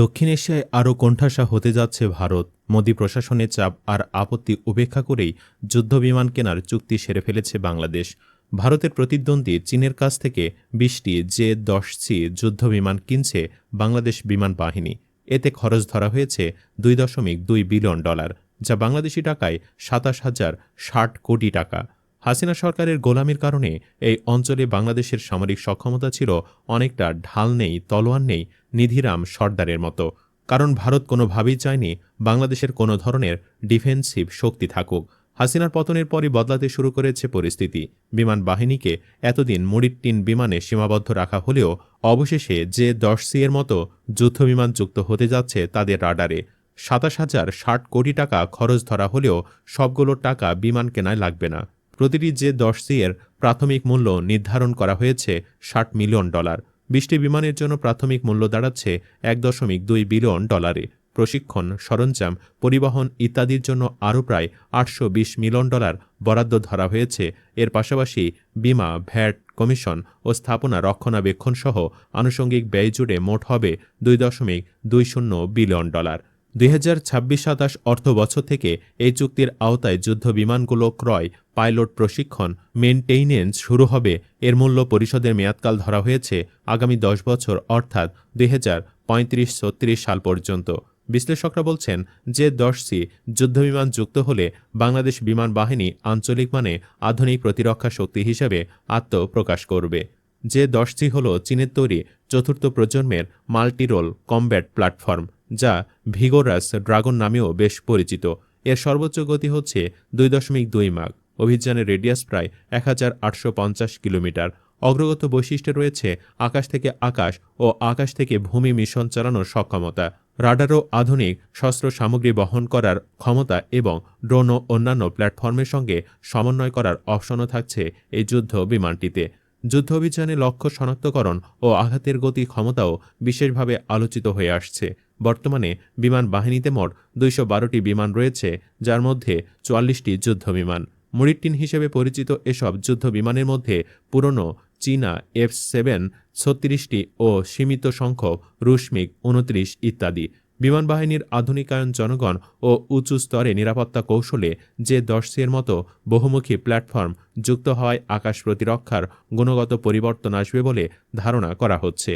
দক্ষিণ এশিয়ায় আরও কোণঠাসা হতে যাচ্ছে ভারত। মোদী প্রশাসনের চাপ আর আপত্তি উপেক্ষা করেই যুদ্ধবিমান কেনার চুক্তি সেরে ফেলেছে বাংলাদেশ। ভারতের প্রতিদ্বন্দ্বী চীনের কাছ থেকে বিশটি জে দশ সি যুদ্ধবিমান কিনছে বাংলাদেশ বিমান বাহিনী। এতে খরচ ধরা হয়েছে দুই দশমিক দুই বিলিয়ন ডলার, যা বাংলাদেশি টাকায় সাতাশ হাজার ষাট কোটি টাকা। হাসিনা সরকারের গোলামির কারণে এই অঞ্চলে বাংলাদেশের সামরিক সক্ষমতা ছিল অনেকটা ঢাল নেই, তলোয়ার নেই, নিধিরাম সর্দারের মতো। কারণ ভারত কোনোভাবেই চায়নি বাংলাদেশের কোনো ধরনের ডিফেন্সিভ শক্তি থাকুক। হাসিনার পতনের পরই বদলাতে শুরু করেছে পরিস্থিতি। বিমান বাহিনীকে এতদিন মুড়ির টিন বিমানে সীমাবদ্ধ রাখা হলেও অবশেষে যে দশ সি এর মতো যুদ্ধবিমান যুক্ত হতে যাচ্ছে তাদের রাডারে। সাতাশ হাজার ষাট কোটি টাকা খরচ ধরা হলেও সবগুলো টাকা বিমান কেনায় লাগবে না। প্রতিটি যে দশ সি এর প্রাথমিক মূল্য নির্ধারণ করা হয়েছে ষাট মিলিয়ন ডলার। বিশটি বিমানের জন্য প্রাথমিক মূল্য দাঁড়াচ্ছে এক দশমিক দুই বিলিয়ন ডলারে। প্রশিক্ষণ, সরঞ্জাম, পরিবহন ইত্যাদির জন্য আরও প্রায় আটশো বিশ মিলিয়ন ডলার বরাদ্দ ধরা হয়েছে। এর পাশাপাশি বিমা, ভ্যাট কমিশন ও স্থাপনা রক্ষণাবেক্ষণ সহ আনুষঙ্গিক ব্যয় জুড়ে মোট হবে দুই দশমিক দুই শূন্য বিলিয়ন ডলার। দুই হাজার ছাব্বিশ সাতাশ অর্থ বছর থেকে এই চুক্তির আওতায় যুদ্ধ বিমানগুলো ক্রয়, পাইলট প্রশিক্ষণ মেনটেইনেন্স শুরু হবে। এর মূল্য পরিষদের মেয়াদকাল ধরা হয়েছে আগামী দশ বছর, অর্থাৎ দুই হাজার পঁয়ত্রিশ ছত্রিশ সাল পর্যন্ত। বিশ্লেষকরা বলছেন যে দশ সি যুদ্ধবিমান যুক্ত হলে বাংলাদেশ বিমান বাহিনী আঞ্চলিক মানে আধুনিক প্রতিরক্ষা শক্তি হিসেবে আত্মপ্রকাশ করবে। যে দশটি হল চীনের তৈরি চতুর্থ প্রজন্মের মাল্টিরোল কমব্যাট প্ল্যাটফর্ম। যা ভিগোরাস ড্রাগন নামেও বেশ পরিচিত। এর সর্বোচ্চ গতি হচ্ছে দুই দশমিক দুই মাঘ। অভিযানের রেডিয়াস প্রায় এক হাজার আটশো পঞ্চাশ কিলোমিটার। অগ্রগত বৈশিষ্ট্য রয়েছে আকাশ থেকে আকাশ ও আকাশ থেকে ভূমি মিশন চালানোর সক্ষমতা। রাডারও আধুনিক শস্ত্র সামগ্রী বহন করার ক্ষমতা এবং ড্রোন ও অন্যান্য প্ল্যাটফর্মের সঙ্গে সমন্বয় করার অপশনও থাকছে এই যুদ্ধ বিমানটিতে। যুদ্ধ অভিযানে লক্ষ্য শনাক্তকরণ ও আঘাতের গতি ক্ষমতাও বিশেষভাবে আলোচিত হয়ে আসছে। বর্তমানে বিমান বাহিনীতে মোট দুইশো বারোটি বিমান রয়েছে, যার মধ্যে চুয়াল্লিশটি যুদ্ধ বিমান মুরিটিন হিসেবে পরিচিত এসব যুদ্ধ বিমানের মধ্যে পুরনো চীনা এফ সেভেন, ছত্রিশটি ও সীমিত সংখ্যক রুশমিক উনত্রিশ ইত্যাদি। বিমান বাহিনীর আধুনিকায়ন জনগণ ও উঁচু স্তরে নিরাপত্তা কৌশলে যে দশটির মতো বহুমুখী প্ল্যাটফর্ম যুক্ত হওয়ায় আকাশ প্রতিরক্ষার গুণগত পরিবর্তন আসবে বলে ধারণা করা হচ্ছে।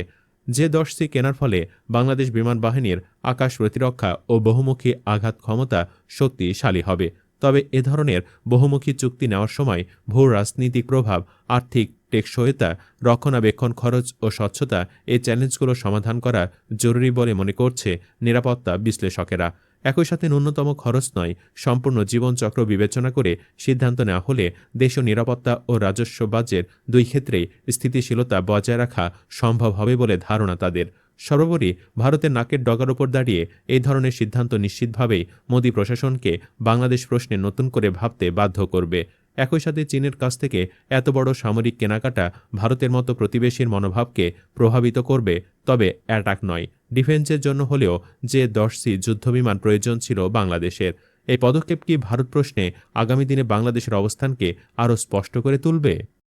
যে দশটি কেনার ফলে বাংলাদেশ বিমান বাহিনীর আকাশ প্রতিরক্ষা ও বহুমুখী আঘাত ক্ষমতা শক্তিশালী হবে। তবে এ ধরনের বহুমুখী চুক্তি নেওয়ার সময় ভূ রাজনীতিক প্রভাব, আর্থিক টেকসইতা, রক্ষণাবেক্ষণ খরচ ও স্বচ্ছতা এই চ্যালেঞ্জগুলো সমাধান করা জরুরি বলে মনে করছে নিরাপত্তা বিশ্লেষকেরা। একই সাথে ন্যূনতম খরচ নয়, সম্পূর্ণ জীবনচক্র বিবেচনা করে সিদ্ধান্ত নেওয়া হলে দেশীয় নিরাপত্তা ও রাজস্ব বাজের দুই ক্ষেত্রেই স্থিতিশীলতা বজায় রাখা সম্ভব হবে বলে ধারণা তাদের। সর্বোপরি ভারতের নাকের ডগার ওপর দাঁড়িয়ে এই ধরনের সিদ্ধান্ত নিশ্চিতভাবেই মোদী প্রশাসনকে বাংলাদেশ প্রশ্নে নতুন করে ভাবতে বাধ্য করবে। একই সাথে চীনের কাছ থেকে এত বড় সামরিক কেনাকাটা ভারতের মতো প্রতিবেশীর মনোভাবকে প্রভাবিত করবে, তবে অ্যাটাক নয়। ডিফেন্সের জন্য হলেও যে দশটি যুদ্ধবিমান প্রয়োজন ছিল বাংলাদেশের, এই পদক্ষেপ কি ভারত প্রশ্নে আগামী দিনে বাংলাদেশের অবস্থানকে আরও স্পষ্ট করে তুলবে?